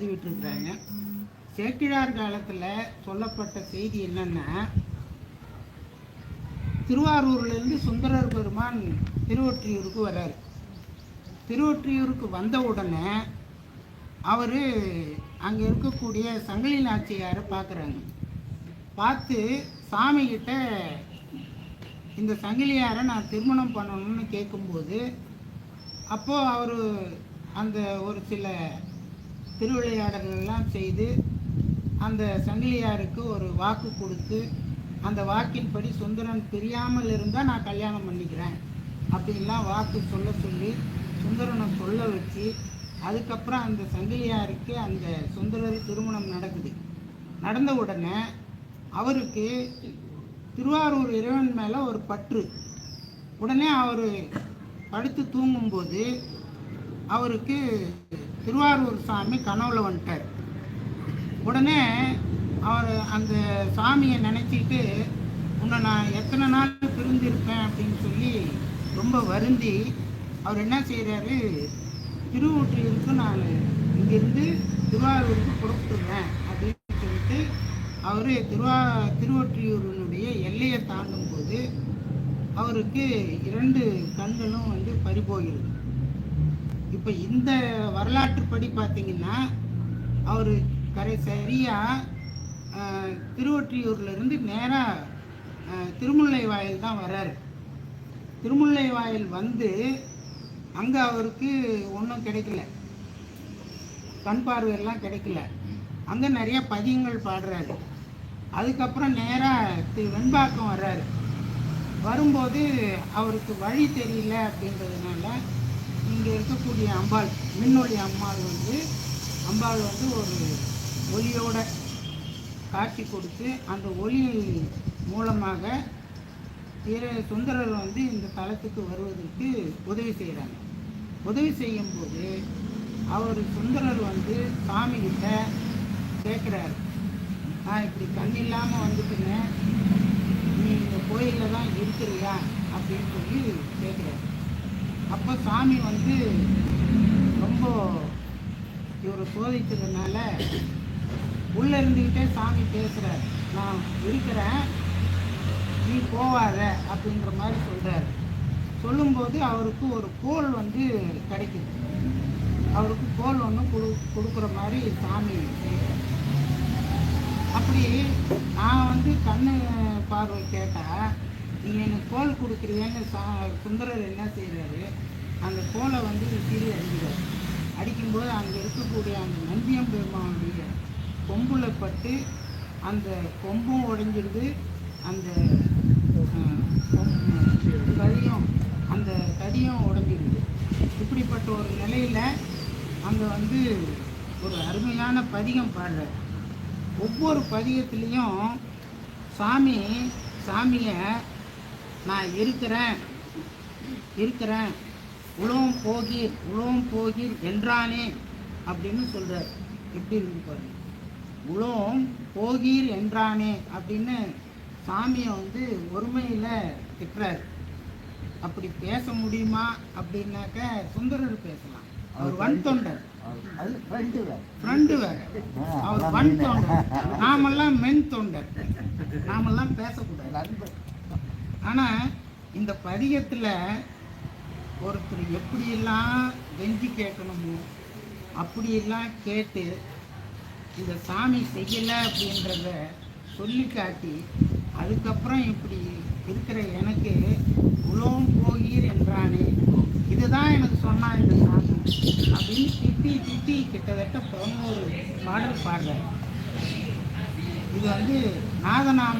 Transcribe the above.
பதிவிட்டிருக்கிறாங்க சேக்கிழார் காலத்தில் சொல்லப்பட்ட செய்தி என்னன்னா திருவாரூர்லேருந்து சுந்தரர் பெருமான் திருவொற்றியூருக்கு வர்றார். திருவொற்றியூருக்கு வந்த உடனே அவர் அங்கே இருக்கக்கூடிய சங்கிலி நாச்சியாரை பார்க்குறாங்க பார்த்து சாமிகிட்ட இந்த சங்கிலியாரை நான் திருமணம் பண்ணணும்னு கேட்கும்போது அப்போது அவர் அந்த ஒரு சில திருவிளையாடல்கள்லாம் செய்து அந்த சங்கிலியாருக்கு ஒரு வாக்கு கொடுத்து அந்த வாக்கின்படி சுந்தரன் பிரியாமல் இருந்தால் நான் கல்யாணம் பண்ணிக்கிறேன் அப்படின்லாம் வாக்கு சொல்ல சொல்லி சுந்தரனை சொல்ல வச்சு அதுக்கப்புறம் அந்த சங்கிலியாருக்கு அந்த சுந்தரர் திருமணம் நடக்குது. நடந்த உடனே அவருக்கு திருவாரூர் இறைவன் மேலே ஒரு பற்று. உடனே அவர் படுத்து தூங்கும்போது அவருக்கு திருவாரூர் சாமி கனவுல வந்துட்டார். உடனே அவர் அந்த சாமியை நினச்சிட்டு உன்னை நான் எத்தனை நாள் பிரிந்திருப்பேன்? அப்படின்னு சொல்லி ரொம்ப வருந்தி அவர் என்ன செய்கிறாரு திருவொற்றியூருக்கு நான் இங்கேருந்து திருவாரூருக்கு புறப்பட்டுருவேன் அப்படின்னு சொல்லிட்டு அவர் திருவா திருவொற்றியூரினுடைய எல்லையை தாண்டும்போது அவருக்கு இரண்டு கண்களும் வந்து பறிபோகிறது இப்போ இந்த வரலாற்றுப்படி பார்த்தீங்கன்னா அவர் கரை சரியாக திருவொற்றியூர்லேருந்து நேராக திருமுல்லை வாயில் தான் வர்றாரு திருமுல்லை வாயில் வந்து அங்கே அவருக்கு ஒன்றும் கிடைக்கல. கண் பார்வையெல்லாம் கிடைக்கல. அங்கே நிறைய பதியங்கள் பாடுறாரு. அதுக்கப்புறம் நேராக திரு வெண்பாக்கம் வர்றாரு வரும்போது அவருக்கு வழி தெரியல அப்படின்றதுனால இங்கே இருக்கக்கூடிய அம்பாள் மின்னொளி அம்பாள் வந்து அம்பாள் வந்து ஒரு ஒளியோட காட்சி கொடுத்து அந்த ஒளி மூலமாக திரு சுந்தரர் வந்து இந்த தளத்துக்கு வருவதற்கு உதவி செய்கிறாங்க உதவி செய்யும்போது அவர் சுந்தரர் வந்து சாமிகிட்ட கேட்குறாரு நான் இப்படி கண் இல்லாமல் வந்துட்டுனேன் நீ இந்த கோயிலில் தான் இருக்கிறியா? அப்படின்னு சொல்லி கேட்குறாரு அப்போ சாமி வந்து ரொம்ப இவரை சோதித்ததுனால உள்ளே இருந்துக்கிட்டே சாமி பேசுகிறார் நான் இருக்கிறேன். நீ போவாத அப்படின்ற மாதிரி சொல்கிறார் சொல்லும்போது அவருக்கு ஒரு கோல் வந்து கிடைக்குது. அவருக்கு கோல் ஒன்று கொடு கொடுக்குற மாதிரி சாமி அப்படி நான் வந்து கண்ணு பார்வை கேட்டால் நீங்கள் எனக்கு கோல் கொடுக்குறீங்கன்னு சா சுந்தரர் என்ன செய்கிறாரு அந்த கோலை வந்து கீழே அடிக்கிறார் அடிக்கும்போது அங்கே இருக்கக்கூடிய அந்த நந்தியம் பெருமானுடைய கொம்பில் பட்டு அந்த கொம்பும் உடைஞ்சிருது அந்த அஹ், அந்த தடியும் உடஞ்சிருது. இப்படிப்பட்ட ஒரு நிலையில் அங்கே வந்து ஒரு அருமையான பதிகம் பாடுறார். ஒவ்வொரு பதிகத்துலேயும் சாமி சாமியை நான் இருக்கிறேன். இருக்கிறேன். உலகம் போகீர் உலகம் போகீர் என்றானே அப்படின்னு சொல்கிறார் எப்படி இருக்கு பாருங்க. உலகம் போகீர் என்றானே அப்படின்னு சாமியை வந்து ஒருமையில் திட்டுறாரு. அப்படி பேச முடியுமா அப்படின்னாக்க சுந்தரர் பேசலாம். அவர் வன் தொண்டர். அது ஃப்ரெண்டு வேறு. ஃப்ரெண்டு வேற. அவர் வன் தொண்டர். நாமெல்லாம் மென் தொண்டர். நாமெல்லாம் பேசக்கூடாது. ஆனால் இந்த பதிகத்தில் ஒருத்தர் எப்படியெல்லாம் வெஞ்சி கேட்கணுமோ அப்படியெல்லாம் கேட்டு இந்த சாமி செய்யலை அப்படின்றத சொல்லி காட்டி அதுக்கப்புறம் இப்படி இருக்கிற எனக்கு உலோம் போகீர் என்றானே இதுதான் எனக்கு சொன்னான் இந்த சாமி அப்படின்னு திட்டி திட்டி கிட்டத்தட்ட பதினோரு பாடல் பாடுறார். இது வந்து நாதநாம